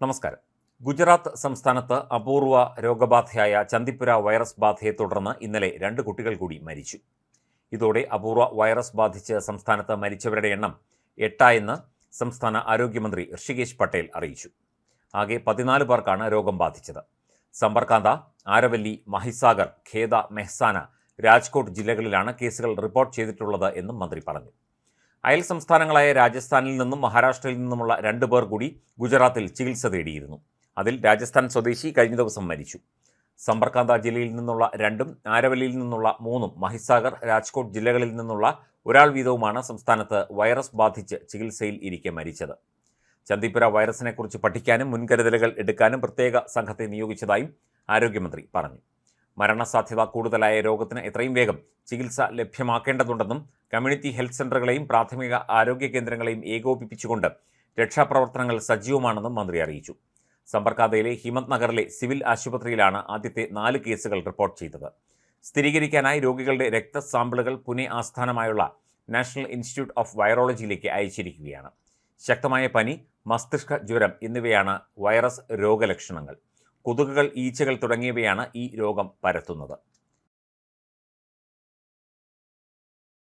നമസ്കാരം. ഗുജറാത്ത് സംസ്ഥാനത്ത് അപൂർവ രോഗബാധയായ ചന്ദിപ്പുര വൈറസ് ബാധയെ തുടർന്ന് ഇന്നലെ രണ്ട് കുട്ടികൾ കൂടി മരിച്ചു. ഇതോടെ അപൂർവ വൈറസ് ബാധിച്ച് സംസ്ഥാനത്ത് മരിച്ചവരുടെ എണ്ണം എട്ടായെന്ന് സംസ്ഥാന ആരോഗ്യമന്ത്രി ഋഷികേശ് പട്ടേൽ അറിയിച്ചു. ആകെ പതിനാല് പേർക്കാണ് രോഗം ബാധിച്ചത്. സമ്പർക്കാന്ത ആരവല്ലി മഹിസാഗർ ഖേദ മെഹ്സാന രാജ്കോട്ട് ജില്ലകളിലാണ് കേസുകൾ റിപ്പോർട്ട് ചെയ്തിട്ടുള്ളത് എന്നും മന്ത്രി പറഞ്ഞു. അയൽ സംസ്ഥാനങ്ങളായ രാജസ്ഥാനിൽ നിന്നും മഹാരാഷ്ട്രയിൽ നിന്നുമുള്ള രണ്ടു പേർ കൂടി ഗുജറാത്തിൽ ചികിത്സ തേടിയിരുന്നു. അതിൽ രാജസ്ഥാൻ സ്വദേശി കഴിഞ്ഞ ദിവസം മരിച്ചു. സമ്പർക്കാന്ത ജില്ലയിൽ നിന്നുള്ള രണ്ടും ആരവല്ലിയിൽ നിന്നുള്ള മൂന്നും മഹിസാഗർ രാജ്കോട്ട് ജില്ലകളിൽ നിന്നുള്ള ഒരാൾ വീതവുമാണ് സംസ്ഥാനത്ത് വൈറസ് ബാധിച്ച് ചികിത്സയിൽ ഇരിക്കെ മരിച്ചത്. ചന്ദിപ്പുര വൈറസിനെക്കുറിച്ച് പഠിക്കാനും മുൻകരുതലുകൾ എടുക്കാനും പ്രത്യേക സംഘത്തെ നിയോഗിച്ചതായും ആരോഗ്യമന്ത്രി പറഞ്ഞു. മരണസാധ്യത കൂടുതലായ രോഗത്തിന് എത്രയും വേഗം ചികിത്സ ലഭ്യമാക്കേണ്ടതുണ്ടെന്നും കമ്മ്യൂണിറ്റി ഹെൽത്ത് സെന്ററുകളെയും പ്രാഥമിക ആരോഗ്യ കേന്ദ്രങ്ങളെയും ഏകോപിപ്പിച്ചുകൊണ്ട് രക്ഷാപ്രവർത്തനങ്ങൾ സജീവമാണെന്നും മന്ത്രി അറിയിച്ചു. സമ്പർക്കാതയിലെ ഹിമന്ത് നഗറിലെ സിവിൽ ആശുപത്രിയിലാണ് ആദ്യത്തെ നാല് കേസുകൾ റിപ്പോർട്ട് ചെയ്തത്. സ്ഥിരീകരിക്കാനായി രോഗികളുടെ രക്തസാമ്പിളുകൾ പുനെ ആസ്ഥാനമായുള്ള നാഷണൽ ഇൻസ്റ്റിറ്റ്യൂട്ട് ഓഫ് വൈറോളജിയിലേക്ക് അയച്ചിരിക്കുകയാണ്. ശക്തമായ പനി മസ്തിഷ്ക ജ്വരം എന്നിവയാണ് വൈറസ് രോഗലക്ഷണങ്ങൾ. കൊതുകുകൾ ഈച്ചകൾ തുടങ്ങിയവയാണ് ഈ രോഗം പരത്തുന്നത്.